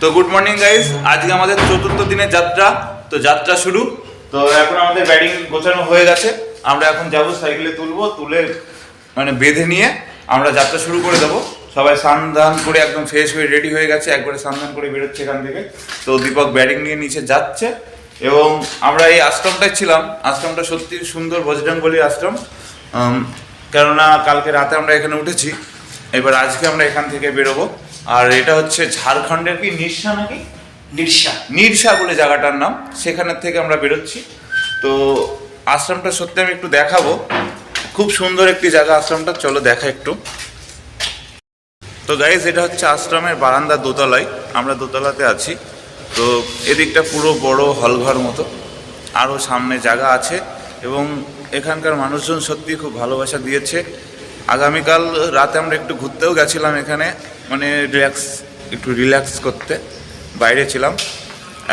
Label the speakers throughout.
Speaker 1: তো good morning guys আজকে আমাদের চতুর্থ দিনের যাত্রা। তো যাত্রা শুরু। তো এখন আমাদের ব্যাটিং গোছানো হয়ে গেছে। আমরা এখন যাব সাইকেলে তুলবো, তুলে মানে বেঁধে নিয়ে আমরা যাত্রা শুরু করে দেবো। সবাই স্নান দান করে একদম ফ্রেশ হয়ে রেডি হয়ে গেছে। একবারে স্নান ধান করে বেরোচ্ছে এখান থেকে। তো দীপক ব্যাটিং নিয়ে নিচে যাচ্ছে। এবং আমরা এই আশ্রমটায় ছিলাম। আশ্রমটা সত্যি সুন্দর বজরঙ্গলি আশ্রম। কেননা কালকে রাতে আমরা এখানে উঠেছি। এবার আজকে আমরা এখান থেকে বেরোবো। আর এটা হচ্ছে ঝাড়খণ্ডের কি নিরসা নাকি?
Speaker 2: নির্সা।
Speaker 1: নিরসা বলে জায়গাটার নাম। সেখানের থেকে আমরা বেরোচ্ছি। তো আশ্রমটা সত্যি আমি একটু দেখাবো। খুব সুন্দর একটি জায়গা আশ্রমটা। চলো দেখা একটু। তো গাইজ এটা হচ্ছে আশ্রমের বারান্দা দোতলায়। আমরা দোতলাতে আছি। তো এদিকটা পুরো বড় হলঘর মতো। আরও সামনে জায়গা আছে। এবং এখানকার মানুষজন সত্যি খুব ভালোবাসা দিয়েছে। আগামীকাল রাতে আমরা একটু ঘুরতেও গেছিলাম এখানে মানে রিল্যাক্স একটু রিল্যাক্স করতে, বাইরে ছিলাম।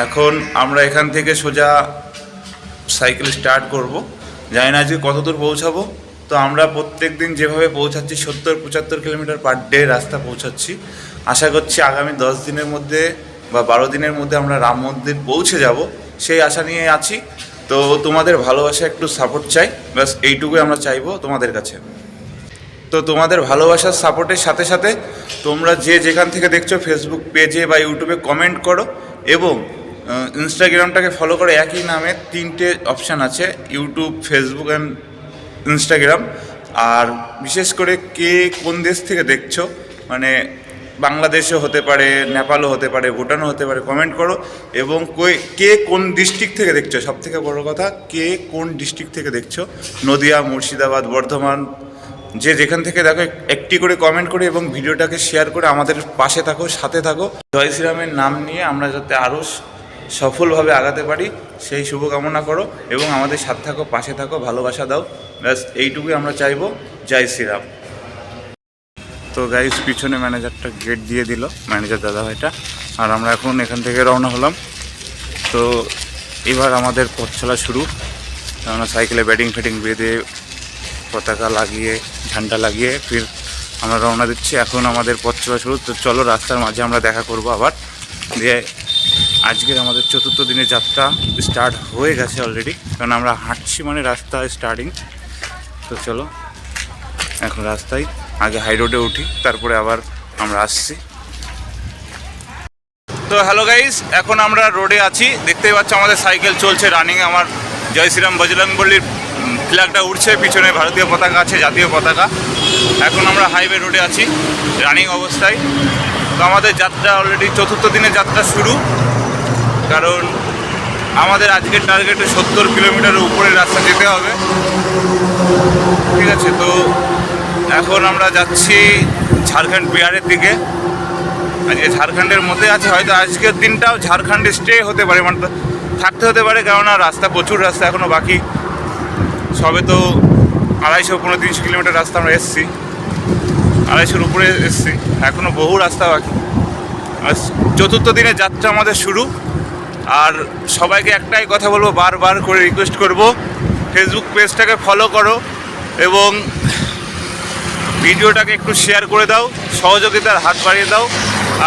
Speaker 1: এখন আমরা এখান থেকে সোজা সাইকেল স্টার্ট করব। জানি না আজকে কত দূর পৌঁছাবো। তো আমরা প্রত্যেক দিন যেভাবে পৌঁছাচ্ছি, সত্তর, পঁচাত্তর কিলোমিটার পার ডে রাস্তা পৌঁছাচ্ছি। আশা করছি আগামী দশ দিনের মধ্যে বা বারো দিনের মধ্যে আমরা রাম মন্দির পৌঁছে যাব। সেই আশা নিয়ে আছি। তো তোমাদের ভালোবাসা, একটু সাপোর্ট চাই। ব্যাস, এইটুকুই আমরা চাইব তোমাদের কাছে। তো তোমাদের ভালোবাসার সাপোর্টের সাথে সাথে তোমরা যে যেখান থেকে দেখছ ফেসবুক পেজে বা ইউটিউবে কমেন্ট করো এবং ইনস্টাগ্রামটাকে ফলো করে। একই নামে তিনটে অপশান আছে ইউটিউব ফেসবুক অ্যান্ড ইনস্টাগ্রাম আর বিশেষ করে কে কোন দেশ থেকে দেখছ মানে বাংলাদেশও হতে পারে, নেপালও হতে পারে, ভুটানও হতে পারে কমেন্ট করো। এবং কই- কে কোন ডিস্ট্রিক্ট থেকে দেখছ? সব থেকে বড় কথা, কে কোন ডিস্ট্রিক্ট থেকে দেখছ? নদিয়া, মুর্শিদাবাদ, বর্ধমান যে যেখান থেকে দেখো একটি করে কমেন্ট করে এবং ভিডিওটাকে শেয়ার করে আমাদের পাশে থাকো, সাথে থাকো। জয় শ্রীরামের নাম নিয়ে আমরা যাতে আরও সফলভাবে আগাতে পারি, সেই শুভকামনা করো এবং আমাদের সাথে থাকো, পাশে থাকো, ভালোবাসা দাও। ব্যাস, এইটুকুই আমরা চাইব। জয় শ্রীরাম। তো গাইস পিছনে ম্যানেজারটা গেট দিয়ে দিল ম্যানেজার দাদা ভাইটা। আর আমরা এখন এখান থেকে রওনা হলাম। তো এবার আমাদের পথ চলা শুরু। আমরা সাইকেলে ব্যাটিং ফ্যাটিং বেঁধে পতাকা লাগিয়ে, ঝান্ডা লাগিয়ে ফির আমরা রওনা দিচ্ছি। এখন আমাদের পথ চলা শুরু। তো চলো, রাস্তার মাঝে আমরা দেখা করব আবার। দিয়ে আজকের আমাদের চতুর্থ দিনের যাত্রা স্টার্ট হয়ে গেছে অলরেডি কারণ আমরা হাঁটছি মানে রাস্তা স্টার্টিং তো চলো, এখন রাস্তায় আগে হাই রোডে উঠি, তারপরে আবার আমরা আসছি। তো হ্যালো গাইস এখন আমরা রোডে আছি। দেখতেই পাচ্ছ আমাদের সাইকেল চলছে রানিং আমার জয় শ্রীরাম বজরংবলির ফ্ল্যাগটা উঠছে পিছনে ভারতীয় পতাকা আছে, জাতীয় পতাকা। এখন আমরা হাইওয়ে রোডে আছি রানিং অবস্থায়। তো আমাদের যাত্রা অলরেডি চতুর্থ দিনের যাত্রা শুরু। কারণ আমাদের আজকের টার্গেটে সত্তর কিলোমিটারের উপরে রাস্তা যেতে হবে। ঠিক আছে, তো এখন আমরা যাচ্ছি ঝাড়খণ্ড বিহারের দিকে। আজকে ঝাড়খণ্ডের মধ্যে আছে, হয়তো আজকের দিনটাও ঝাড়খণ্ডে স্টে হতে পারে মানে থাকতে হতে পারে, কেননা রাস্তা প্রচুর রাস্তা এখনও বাকি। সবে তো আড়াইশো পনেরো তিনশো কিলোমিটার রাস্তা আমরা এসছি। আড়াইশোর উপরে এসছি। এখনও বহু রাস্তা বাকি। আর চতুর্থ দিনের যাত্রা আমাদের শুরু। আর সবাইকে একটাই কথা বলব, বারবার করে রিকোয়েস্ট করব ফেসবুক পেজটাকে ফলো করো এবং ভিডিওটাকে একটু শেয়ার করে দাও, সহযোগিতার হাত বাড়িয়ে দাও।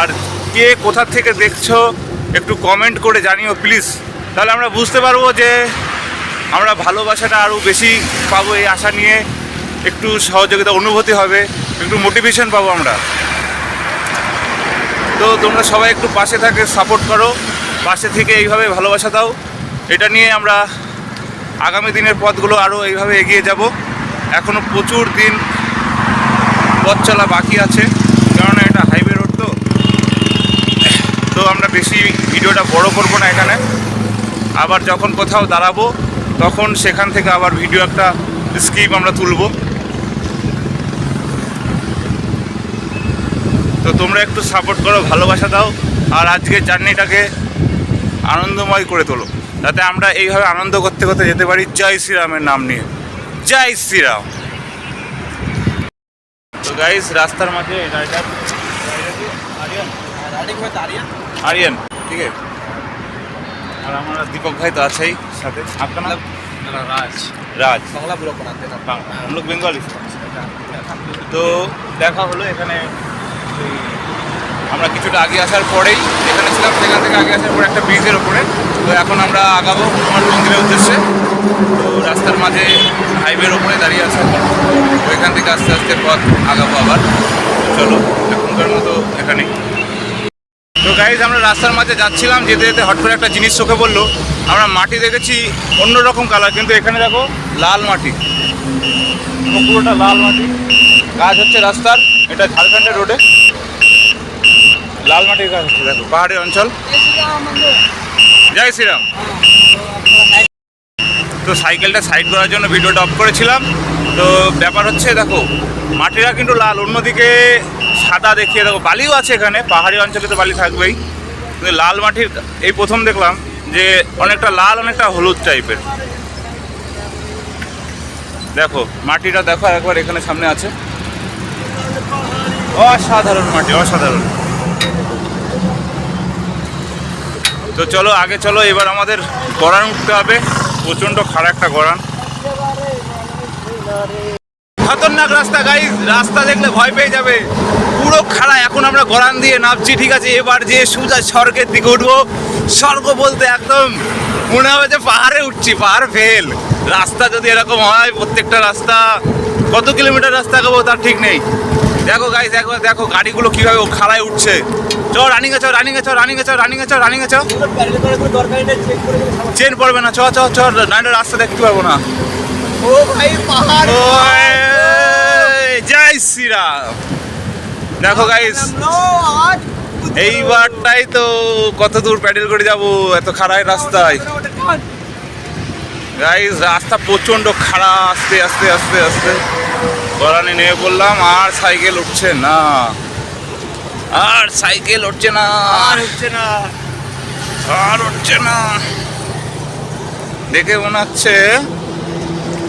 Speaker 1: আর কে কোথা থেকে দেখছ, একটু কমেন্ট করে জানিও প্লিজ তাহলে আমরা বুঝতে পারব যে আমরা ভালোবাসাটা আরও বেশি পাবো এই আশা নিয়ে। একটু সহযোগিতা অনুভূতি হবে, একটু মোটিভেশন পাবো আমরা। তো তোমরা সবাই একটু পাশে থাকে সাপোর্ট করো, পাশে থেকে এইভাবে ভালোবাসা দাও। এটা নিয়ে আমরা আগামী দিনের পথগুলো আরও এইভাবে এগিয়ে যাব। এখনও প্রচুর দিন পথ চলা বাকি আছে, কারণ এটা হাইওয়ে রোড তো। তো আমরা বেশি ভিডিওটা বড় করব না এখানে। আবার যখন কোথাও দাঁড়াবো তখন সেখান থেকে আবার ভিডিও একটা স্কিপ আমরা তুলব। তো তোমরা একটু সাপোর্ট করো, ভালোবাসা দাও, আর আজকের জার্নিটাকে আনন্দময় করে তোলো। যাতে আমরা এইভাবে আনন্দ করতে করতে যেতে পারি। জয় শ্রীরামের নাম নিয়ে। জয় শ্রীরাম। তো গাইস রাস্তার মাঝে আরিয়ান। আরিয়ান। ঠিক আছে। আর আমরা দীপক ভাই তো আছেই
Speaker 2: সাথে। রাজ।
Speaker 1: রাজ।
Speaker 2: Bangla
Speaker 1: block Bengali. তো দেখা হলো এখানে। আমরা কিছুটা আগে আসার পরেই এখানে ছিলাম সেখান থেকে আগে আসার পরে একটা ব্রিজের ওপরে তো এখন আমরা আগাবো হনুমান মন্দিরের উদ্দেশ্যে। তো রাস্তার মাঝে হাইওয়ের ওপরে দাঁড়িয়ে আছে তো এখান থেকে আস্তে আস্তে পথ আগাবো আবার। চলো এখনকার মতো এখানেই। তো গাইজ আমরা রাস্তার মাঝে যাচ্ছিলাম, যেতে যেতে হট করে একটা জিনিস চোখে বলল আমরা মাটি দেখেছি অন্যরকম কালার কিন্তু এখানে দেখো লাল মাটি। পুরোটা লাল মাটি। কাজ হচ্ছে রাস্তার, এটা ঝাড়খণ্ডের রোডে লাল মাটির কাজ হচ্ছে, দেখো, পাহাড়ি অঞ্চল। জয় শ্রীরাম। তো সাইকেলটা সাইড করার জন্য ভিডিওটা অফ করেছিলাম। তো ব্যাপার হচ্ছে, দেখো, মাটিরা কিন্তু লাল, অন্যদিকে সাদা দেখিয়ে দেখো বালিও আছে এখানে, পাহাড়ি অঞ্চলে তো বালি থাকবেই। কিন্তু লাল মাটির, এই প্রথম দেখলাম যে অনেকটা লাল, অনেকটা হলুদ টাইপের দেখো, মাটিটা দেখো একবার এখানে সামনে আছে। অসাধারণ মাটি, অসাধারণ। তো চলো, আগে চলো, এবার আমাদের গড়ান উঠতে হবে। প্রচণ্ড খারাপ একটা গড়ান। খতরনাক রাস্তা গাইজ রাস্তা দেখলে ভয় পেয়ে যাবে। পুরো খাড়া এখন আমরা গড়ান দিয়ে নামছি ঠিক আছে? এবার যে সোজা স্বর্গের দিকে উঠবো স্বর্গ বলতে একদম মনে হবে যে পাহাড়ে উঠছি পাহাড় ফেল। রাস্তা যদি এরকম হয় প্রত্যেকটা রাস্তা কত কিলোমিটার রাস্তা খাব তার ঠিক নেই। দেখো গাইজ দেখো দেখো গাড়িগুলো কীভাবে খাড়ায় উঠছে। চ রানিং এ চ রানিং এ চ রানিং এ চ রানিং এ চ রানিং এ চ চেন পড়বে না চ চ চ নাইলে রাস্তা দেখতে পারব না।
Speaker 2: ও ভাই পাহাড়।
Speaker 1: জয় শ্রীরাম। দেখো গাইস এইবারটাই তো কত দূর প্যাডেল করে যাব এত খারাপ রাস্তায়। গাইস রাস্তা প্রচণ্ড খাড়া আস্তে আস্তে আস্তে আস্তে। গড়ানে নেমে পড়লাম আর সাইকেল উঠছে না। আর সাইকেল উঠছে না।
Speaker 2: আর হচ্ছে না।
Speaker 1: আর উঠছে না। দেখে মনে হচ্ছে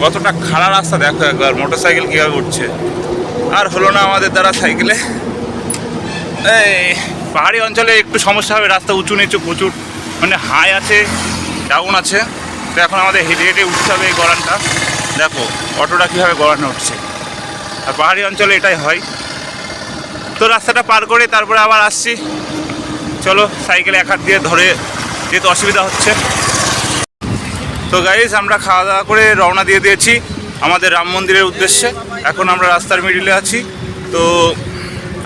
Speaker 1: কতটা খাড়া রাস্তা। দেখো একবার মোটর সাইকেল কীভাবে উঠছে। আর হলো না আমাদের দ্বারা সাইকেলে। এই পাহাড়ি অঞ্চলে একটু সমস্যা হবে, রাস্তা উঁচু নিচু প্রচুর মানে হাই আছে ডাউন আছে। তো এখন আমাদের হেঁটে হেঁটে উঠতে হবে এই গড়ানটা। দেখো, অটোটা কীভাবে গড়ানো উঠছে। আর পাহাড়ি অঞ্চলে এটাই হয়। তো রাস্তাটা পার করে তারপরে আবার আসছি। চলো, সাইকেলে এক হাত দিয়ে ধরে যেহেতু অসুবিধা হচ্ছে। তো গাইজ আমরা খাওয়া দাওয়া করে রওনা দিয়ে দিয়েছি আমাদের রাম মন্দিরের উদ্দেশ্যে। এখন আমরা রাস্তার মিডিলে আছি। তো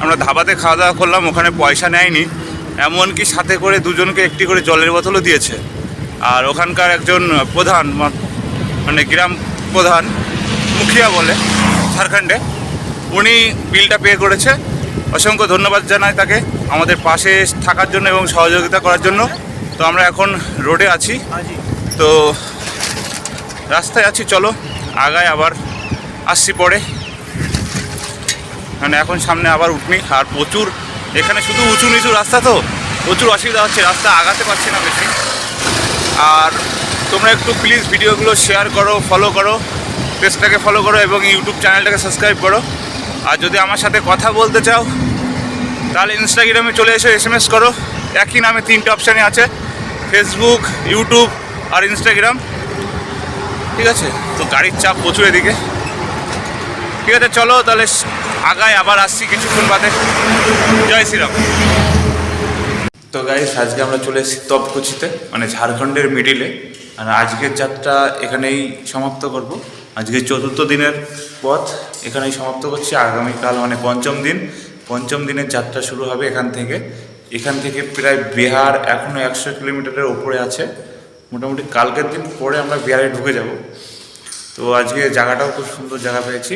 Speaker 1: আমরা ধাবাতে খাওয়া দাওয়া করলাম, ওখানে পয়সা নেয়নি। এমনকি সাথে করে দুজনকে একটি করে জলের বোতলও দিয়েছে। আর ওখানকার একজন প্রধান মানে গ্রাম প্রধান, মুখিয়া বলে, ঝাড়খণ্ডে, উনি বিলটা পে করেছে। অসংখ্য ধন্যবাদ জানাই তাকে আমাদের পাশে থাকার জন্য এবং সহযোগিতা করার জন্য। তো আমরা এখন রোডে আছি। তো রাস্তায় আছি, চলো, আগায় আবার আসছি পরে। মানে এখন সামনে আবার উঠনি, আর প্রচুর, এখানে শুধু উঁচু নিচু রাস্তা তো, প্রচুর অসুবিধা হচ্ছে, রাস্তা আগাতে পারছি না বেশি। আর তোমরা একটু প্লিজ ভিডিওগুলো শেয়ার করো ফলো করো, পেজটাকে ফলো করো এবং ইউটিউব চ্যানেলটাকে সাবস্ক্রাইব করো। আর যদি আমার সাথে কথা বলতে চাও, তাহলে ইনস্টাগ্রামে চলে এসে এস এম এস করো। একই নামে তিনটে অপশানে আছে ফেসবুক ইউটিউব আর ইনস্টাগ্রাম ঠিক আছে? তো গাড়ির চাপ প্রচুর এদিকে। ঠিক আছে, চলো তাহলে আগায় আবার আসছি কিছুক্ষণ বাদে। জয় শ্রীরাম। তো গাইস আজকে আমরা চলে এসেছি তপকুচিতে মানে ঝাড়খণ্ডের মিডিলে আর আজকের যাত্রা এখানেই সমাপ্ত করব। আজকে চতুর্থ দিনের পথ, এখানেই সমাপ্ত করছি। আগামীকাল মানে পঞ্চম দিন, পঞ্চম দিনের যাত্রা শুরু হবে এখান থেকে। এখান থেকে প্রায় বিহার এখনও একশো কিলোমিটারের ওপরে আছে। মোটামুটি কালকের দিন পরে আমরা বিহারে ঢুকে যাব। তো আজকে জায়গাটাও খুব সুন্দর জায়গা পেয়েছি।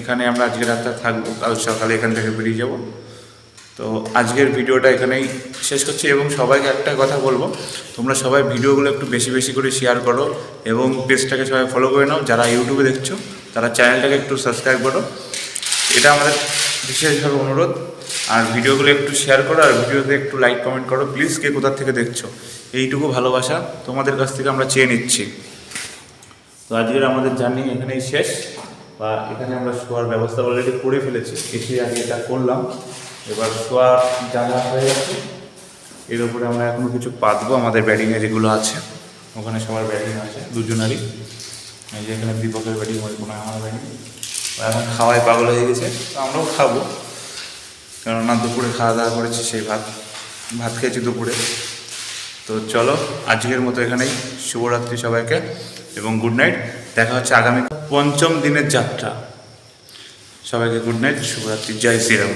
Speaker 1: এখানে আমরা আজকে রাতটা থাকব। কাল সকালে এখান থেকে বেরিয়ে যাব। তো আজকের ভিডিওটা এখানেই শেষ করছি এবং সবাইকে একটা কথা বলব। তোমরা সবাই ভিডিওগুলো একটু বেশি বেশি করে শেয়ার করো এবং পেজটাকে সবাই ফলো করে নাও। যারা ইউটিউবে দেখছ, তারা চ্যানেলটাকে একটু সাবস্ক্রাইব করো। এটা আমাদের বিশেষভাবে অনুরোধ। আর ভিডিওগুলো একটু শেয়ার করো আর ভিডিওতে একটু লাইক কমেন্ট করো। প্লিজ কে কোথা থেকে দেখছ? এইটুকু ভালোবাসা তোমাদের কাছ থেকে আমরা চেয়ে নিচ্ছি। তো আজকের আমাদের জার্নি এখানেই শেষ। বা এখানে আমরা শোয়ার ব্যবস্থা অলরেডি করে ফেলেছি। এসে আগে এটা করলাম। এবার শোয়ার জায়গা হয়ে গেছে। এর উপরে আমরা এখনও কিছু পাতবো। আমাদের ব্যাটিংয়ে যেগুলো আছে, ওখানে সবার ব্যাটিং আছে, দুজনারই। এই যে এখানে দীপকের ব্যাটিং মরিপুনা আমার ব্যাটিং এখন খাওয়ায় পাগল হয়ে গেছে, তো আমরাও খাব। কেননা দুপুরে খাওয়া দাওয়া করেছি, সেই ভাত ভাত খেয়েছি দুপুরে। তো চলো, আজকের মতো এখানেই। শুভরাত্রি সবাইকে এবং গুড নাইট দেখা হচ্ছে আগামী পঞ্চম দিনের যাত্রা। সবাইকে গুড নাইট শুভরাত্রি জয় শ্রীরাম।